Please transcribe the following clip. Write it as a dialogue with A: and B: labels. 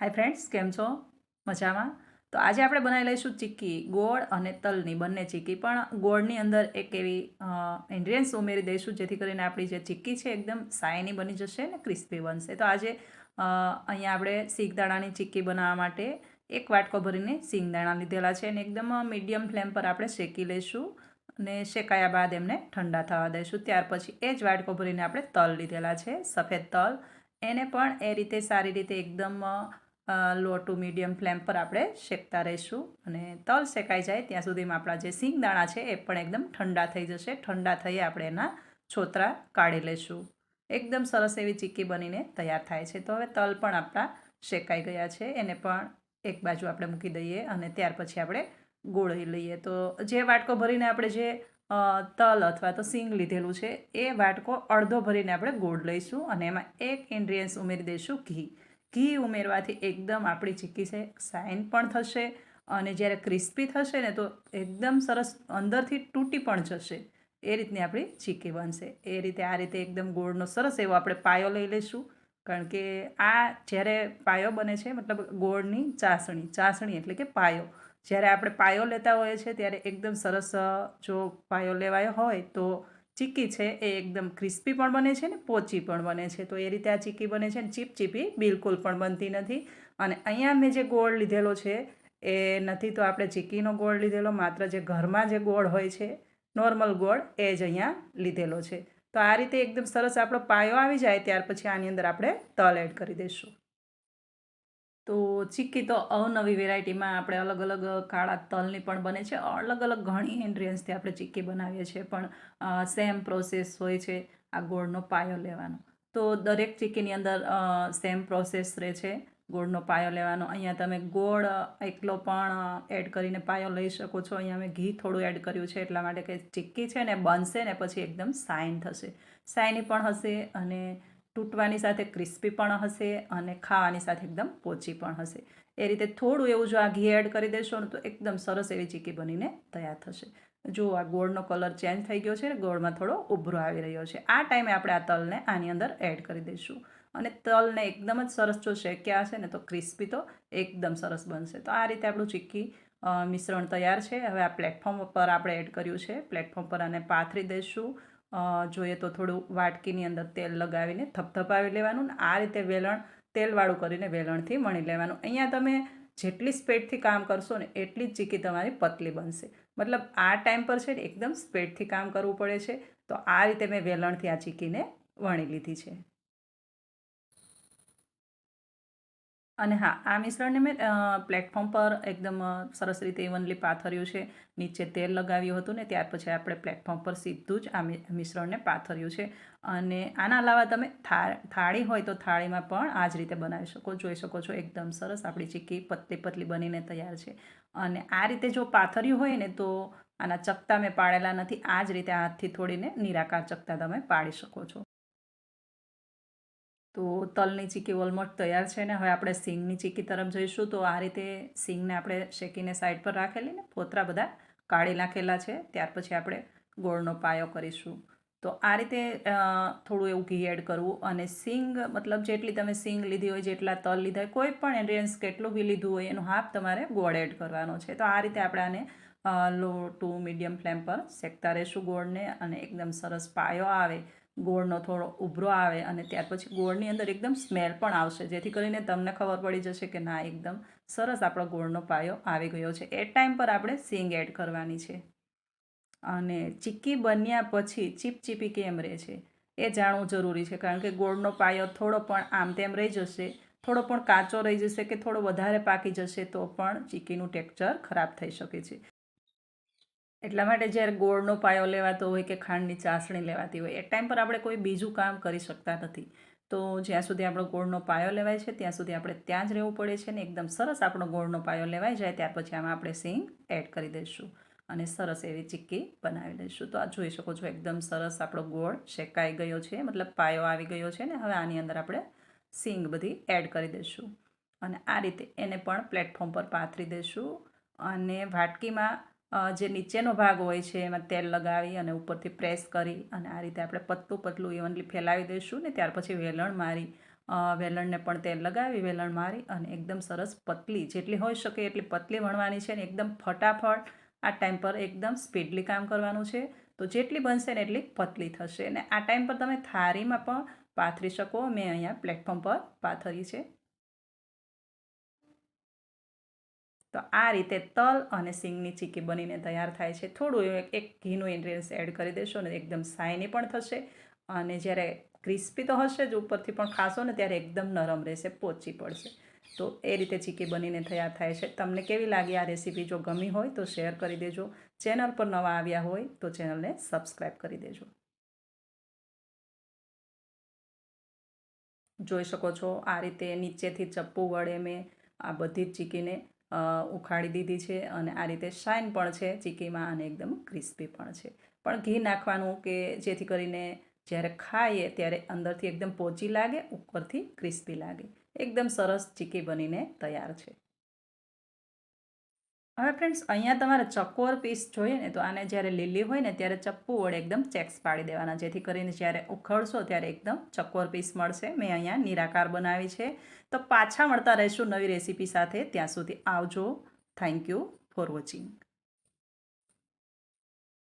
A: Hi friends કેમ છો? મજામાં? તો આજે આપણે બનાવી લઈશું ચીક્કી, ગોળ અને તલની, બંને ચીક્કી. પણ ગોળની અંદર એક એવી ઇન્ગ્રીડિયન્ટ્સ ઉમેરી દઈશું, જેથી કરીને આપણી જે ચીક્કી છે, એકદમ સાયની બની જશે ને ક્રિસ્પી બનશે. તો આજે અહીંયા આપણે સિંગદાણાની ચીક્કી બનાવવા માટે એક વાટકો ભરીને સિંગદાણા લીધેલા છે અને એકદમ મીડિયમ ફ્લેમ પર આપણે શેકી લઈશું અને શેકાયા બાદ એમને ઠંડા થવા દઈશું. ત્યાર પછી એ જ વાટકો ભરીને આપણે તલ લીધેલા છે, સફેદ તલ. એને પણ એ રીતે સારી રીતે એકદમ લો ટુ મીડિયમ ફ્લેમ પર આપણે શેકતા રહીશું અને તલ શેકાઈ જાય ત્યાં સુધીમાં આપણા જે સિંગદાણા છે એ પણ એકદમ ઠંડા થઈ જશે. ઠંડા થઈ આપણે એના છોતરા કાઢી લઈશું. એકદમ સરસ એવી ચીક્કી બનીને તૈયાર થાય છે. તો હવે તલ પણ આપણા શેકાઈ ગયા છે. એને પણ એક બાજુ આપણે મૂકી દઈએ અને ત્યાર પછી આપણે ગોળ લઈએ. તો જે વાટકો ભરીને આપણે જે તલ અથવા તો સિંગ લીધેલું છે એ વાટકો અડધો ભરીને આપણે ગોળ લઈશું અને એમાં એક ઇન્ગ્રીડિયન્ટ્સ ઉમેરી દઈશું ઘી. ઘી ઉમેરવાથી એકદમ આપણી ચીક્કી છે સાઇન પણ થશે અને જ્યારે ક્રિસ્પી થશે ને તો એકદમ સરસ અંદરથી તૂટી પણ જશે. એ રીતની આપણી ચીક્કી બનશે. એ રીતે આ રીતે એકદમ ગોળનો સરસ એવો આપણે પાયો લઈ લઈશું. કારણ કે આ જ્યારે પાયો બને છે, મતલબ ગોળની ચાસણી ચાસણી એટલે કે પાયો. જ્યારે આપણે પાયો લેતા હોઈએ છીએ, ત્યારે એકદમ સરસ જો પાયો લેવાયો હોય તો ચીક્કી છે એ એકદમ ક્રિસ્પી પણ બને છે ને પોચી પણ બને છે. તો એ રીતે આ ચીક્કી બને છે ને ચીપચીપી બિલકુલ પણ બનતી નથી. અને અહીંયા મેં જે ગોળ લીધેલો છે એ નથી તો આપણે ચીક્કીનો ગોળ લીધેલો, માત્ર જે ઘરમાં જે ગોળ હોય છે, નોર્મલ ગોળ, એ જ અહીંયા લીધેલો છે. તો આ રીતે એકદમ સરસ આપણો પાયો આવી જાય, ત્યાર પછી આની અંદર આપણે તલ એડ કરી દઈશું. તો ચીક્કી તો અવનવી વેરાયટીમાં આપણે અલગ અલગ કાળા તલની પણ બને છે. અલગ અલગ ઘણી ઇન્ગ્રીડિયન્ટ્સથી આપણે ચીક્કી બનાવીએ છીએ, પણ સેમ પ્રોસેસ હોય છે આ ગોળનો પાયો લેવાનો. તો દરેક ચીક્કીની અંદર સેમ પ્રોસેસ રહે છે ગોળનો પાયો લેવાનો. અહીંયા તમે ગોળ એકલો પણ એડ કરીને પાયો લઈ શકો છો. અહીંયા મેં ઘી થોડું એડ કર્યું છે એટલા માટે કે ચીક્કી છે ને, બનશે ને પછી એકદમ સાઇન થશે. સાઇની પણ હશે અને તૂટવાની સાથે ક્રિસ્પી પણ હશે અને ખાવાની સાથે એકદમ પોચી પણ હશે. એ રીતે થોડું એવું જો આ ઘી એડ કરી દેશો ને તો એકદમ સરસ એવી ચીકી બનીને તૈયાર થશે. જો આ ગોળનો કલર ચેન્જ થઈ ગયો છે ગોળમાં થોડો ઉભરો આવી રહ્યો છે. આ ટાઈમે આપણે આ તલને આની અંદર એડ કરી દઈશું. અને તલને એકદમ જ સરસ જો શેક્યા હશે ને તો ક્રિસ્પી તો એકદમ સરસ બનશે. તો આ રીતે આપણું ચીક્કી મિશ્રણ તૈયાર છે. હવે આ પ્લેટફોર્મ પર આપણે એડ કર્યું છે. પ્લેટફોર્મ પર આને પાથરી દઈશું. જોઈએ તો થોડું વાટકીની અંદર તેલ લગાવીને થપથપાવી લેવાનું ને આ રીતે વેલણ તેલવાળું કરીને વેલણથી વણી લેવાનું. અહીંયા તમે જેટલી સ્પેડથી કામ કરશો ને એટલી જ ચીકી તમારી પતલી બનશે. મતલબ આ ટાઈમ પર છે ને એકદમ સ્પેડથી કામ કરવું પડે છે. તો આ રીતે મેં વેલણથી આ ચીકીને વણી લીધી છે. અને હા, આ મિશ્રણને મેં પ્લેટફોર્મ પર એકદમ સરસ રીતે ઇવનલી પાથર્યું છે. નીચે તેલ લગાવ્યું હતું ને, ત્યાર પછી આપણે પ્લેટફોર્મ પર સીધું જ આ મિશ્રણને પાથર્યું છે. અને આના અલાવા તમે થાળી હોય તો થાળીમાં પણ આ જ રીતે બનાવી શકો, જોઈ શકો છો. એકદમ સરસ આપણી ચીક્કી પતલી પતલી બનીને તૈયાર છે. અને આ રીતે જો પાથર્યું હોય ને, તો આના ચકતા મેં પાડેલા નથી. આ જ રીતે હાથથી થોડીને નિરાકાર ચકતા તમે પાડી શકો છો. તો તલની ચીકી ઓલમોસ્ટ તૈયાર છે ને. હવે આપણે સિંગની ચીકી તરફ જઈશું તો આ રીતે સિંગને આપણે શેકીને સાઈડ પર રાખેલી ને ફોતરા બધા કાઢી નાખેલા છે. ત્યાર પછી આપણે ગોળનો પાયો કરીશું. તો આ રીતે થોડું એવું ઘી એડ કરવું અને સિંગ મતલબ જેટલી તમે સિંગ લીધી હોય, જેટલા તલ લીધા હોય, કોઈ પણ ઇન્ગ્રીડિયન્ટ્સ કેટલું બી લીધું હોય, એનું હાફ તમારે ગોળ એડ કરવાનો છે. તો આ રીતે આપણે આને લો ટુ મીડિયમ ફ્લેમ પર શેકતા રહીશું ગોળને અને એકદમ સરસ પાયો આવે. ગોળનો થોડો ઉભરો આવે અને ત્યાર પછી ગોળની અંદર એકદમ સ્મેલ પણ આવશે. જેથી કરીને તમને ખબર પડી જશે કે ના, એકદમ સરસ આપણો ગોળનો પાયો આવી ગયો છે. એ ટાઈમ પર આપણે સિંગ એડ કરવાની છે. અને ચીક્કી બન્યા પછી ચીપચીપી કેમ રહે છે? એ જાણવું જરૂરી છે, કારણ કે ગોળનો પાયો થોડો પણ આમ તેમ રહી જશે, થોડો પણ કાચો રહી જશે કે થોડો વધારે પાકી જશે તો પણ ચીક્કીનું ટેક્ચર ખરાબ થઈ શકે છે. એટલા માટે જ્યારે ગોળનો પાયો લેવાતો હોય કે ખાંડની ચાસણી લેવાતી હોય, એ ટાઈમ પર આપણે કોઈ બીજું કામ કરી શકતા નથી. તો જ્યાં સુધી આપણો ગોળનો પાયો લેવાય છે, ત્યાં સુધી આપણે ત્યાં જ રહેવું પડે છે ને એકદમ સરસ આપણો ગોળનો પાયો લેવાઈ જાય, ત્યાર પછી આમાં આપણે સિંગ એડ કરી દઈશું અને સરસ એવી ચીક્કી બનાવી દઈશું. તો આ જોઈ શકો છો, એકદમ સરસ આપણો ગોળ શેકાઈ ગયો છે, મતલબ પાયો આવી ગયો છે ને, હવે આની અંદર આપણે સિંગ બધી એડ કરી દઈશું. અને આ રીતે એને પણ પ્લેટફોર્મ પર પાથરી દઈશું અને વાટકીમાં જે નીચેનો ભાગ હોય છે, એમાં તેલ લગાવી અને ઉપરથી પ્રેસ કરી અને આ રીતે આપણે પતલું પતલું ઇવનલી ફેલાવી દઈશું ને ત્યાર પછી વેલણ મારી વેલણને પણ તેલ લગાવી, વેલણ મારી અને એકદમ સરસ પતલી જેટલી હોઈ શકે એટલી પતલી વણવાની છે ને એકદમ ફટાફટ આ ટાઈમ પર એકદમ સ્પીડલી કામ કરવાનું છે. તો જેટલી બનશે ને એટલી પતલી થશે. અને આ ટાઈમ પર તમે થાળીમાં પણ પાથરી શકો. મેં અહીંયા પ્લેટફોર્મ પર પાથરી છે. તો આ રીતે તલ અને સિંગની ચીકી બનીને તૈયાર થાય છે. થોડું એક ઘીનું ઇન્ગ્રીડિયન્ટ્સ એડ કરી દેશો ને એકદમ સાયની પણ થશે અને જ્યારે ક્રિસ્પી તો હશે જ ઉપરથી પણ ખાશો ને ત્યારે એકદમ નરમ રહેશે, પોચી પડશે. તો એ રીતે ચીકી બનીને તૈયાર થાય છે. તમને કેવી લાગી આ રેસીપી જો ગમી હોય તો શેર કરી દેજો. ચેનલ પર નવા આવ્યા હોય તો ચેનલને સબસ્ક્રાઈબ કરી દેજો. જોઈ શકો છો આ રીતે નીચેથી ચપ્પુ વડે મેં આ બધી જ ચીકીને ઉખાડી દીધી છે અને આ રીતે શાઇન પણ છે, ચીકીમાં અને એકદમ ક્રિસ્પી પણ છે. પણ ઘી નાખવાનું કે જેથી કરીને જ્યારે ખાઈએ ત્યારે અંદરથી એકદમ પોચી લાગે, ઉપરથી ક્રિસ્પી લાગે. એકદમ સરસ ચીકી બનીને તૈયાર છે. હવે ફ્રેન્ડ્સ અહીંયા તમારે ચકોર પીસ જોઈએ ને, તો આને જ્યારે લીલી હોય ને, ત્યારે ચપ્પુ વડે એકદમ ચેક્સ પાડી દેવાના, જેથી કરીને જ્યારે ઉખડશો ત્યારે એકદમ ચકોર પીસ મળશે. મેં અહીંયા નિરાકાર બનાવી છે. તો પાછા મળતા રહીશું નવી રેસીપી સાથે. ત્યાં સુધી આવજો. Thank you for watching